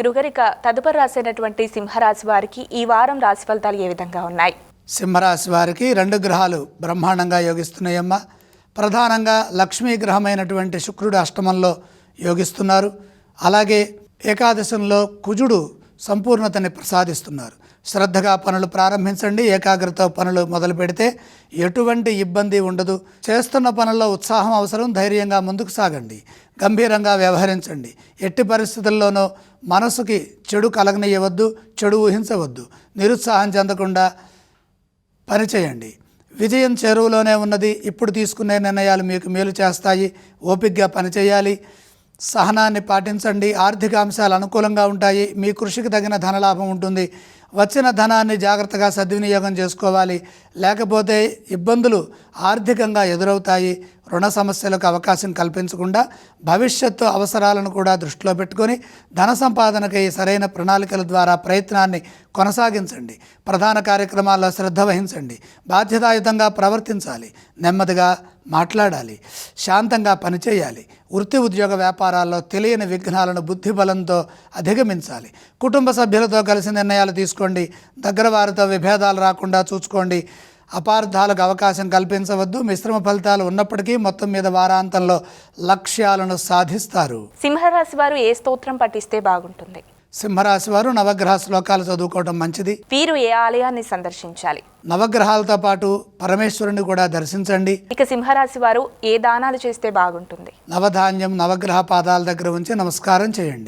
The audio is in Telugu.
గృగరిక తదుపరి రాసినటువంటి సింహరాశి వారికి ఈ వారం రాశి ఫలితాలు ఏ విధంగా ఉన్నాయి? సింహరాశి వారికి రెండు గ్రహాలు బ్రహ్మాండంగా యోగిస్తున్నాయమ్మ. ప్రధానంగా లక్ష్మీ గ్రహమైనటువంటి శుక్రుడు అష్టమంలో యోగిస్తున్నారు. అలాగే ఏకాదశంలో కుజుడు సంపూర్ణతని ప్రసాదిస్తున్నారు. శ్రద్ధగా పనులు ప్రారంభించండి ఏకాగ్రత పనులు మొదలు పెడితే ఎటువంటి ఇబ్బంది ఉండదు. చేస్తున్న పనుల్లో ఉత్సాహం అవసరం ధైర్యంగా ముందుకు సాగండి. గంభీరంగా వ్యవహరించండి. ఎట్టి పరిస్థితుల్లోనూ మనసుకి చెడు కలగనీయవద్దు చెడు ఊహించవద్దు. నిరుత్సాహం చెందకుండా పనిచేయండి. విజయం చెరువులోనే ఉన్నది. ఇప్పుడు తీసుకునే నిర్ణయాలు మీకు మేలు చేస్తాయి. ఓపికగా పనిచేయాలి. సహనాన్ని పాటించండి. ఆర్థిక అంశాలు అనుకూలంగా ఉంటాయి. మీ కృషికి తగిన ధనలాభం ఉంటుంది. వచ్చిన ధనాన్ని జాగ్రత్తగా సద్వినియోగం చేసుకోవాలి. లేకపోతే ఇబ్బందులు ఆర్థికంగా ఎదురవుతాయి. రుణ సమస్యలకు అవకాశం కల్పించకుండా భవిష్యత్తు అవసరాలను కూడా దృష్టిలో పెట్టుకొని ధన సంపాదనకై సరైన ప్రణాళికల ద్వారా ప్రయత్నాన్ని కొనసాగించండి. ప్రధాన కార్యక్రమాల్లో శ్రద్ధ వహించండి. బాధ్యతాయుతంగా ప్రవర్తించాలి. నెమ్మదిగా మాట్లాడాలి. శాంతంగా పనిచేయాలి. వృత్తి ఉద్యోగ వ్యాపారాల్లో తెలియని విఘ్నాలను బుద్ధి బలంతో అధిగమించాలి. కుటుంబ సభ్యులతో కలిసి నిర్ణయాలు తీసుకోండి. దగ్గర వారితో విభేదాలు రాకుండా చూసుకోండి. అపార్థాలకు అవకాశం కల్పించవద్దు మిశ్రమ ఫలితాలు ఉన్నప్పటికీ మొత్తం మీద వారాంతంలో లక్ష్యాలను సాధిస్తారు. సింహరాశి వారు ఏ స్తోత్రం పఠిస్తే బాగుంటుంది? సింహరాశి వారు నవగ్రహ శ్లోకాలు చదువుకోవడం మంచిది. వీరు ఏ ఆలయాన్ని సందర్శించాలి? నవగ్రహాలతో పాటు పరమేశ్వరుని కూడా దర్శించండి. ఇక సింహరాశి వారు ఏ దానాలు చేస్తే బాగుంటుంది? నవధాన్యం నవగ్రహ పాదాల దగ్గర ఉంచి నమస్కారం చేయండి.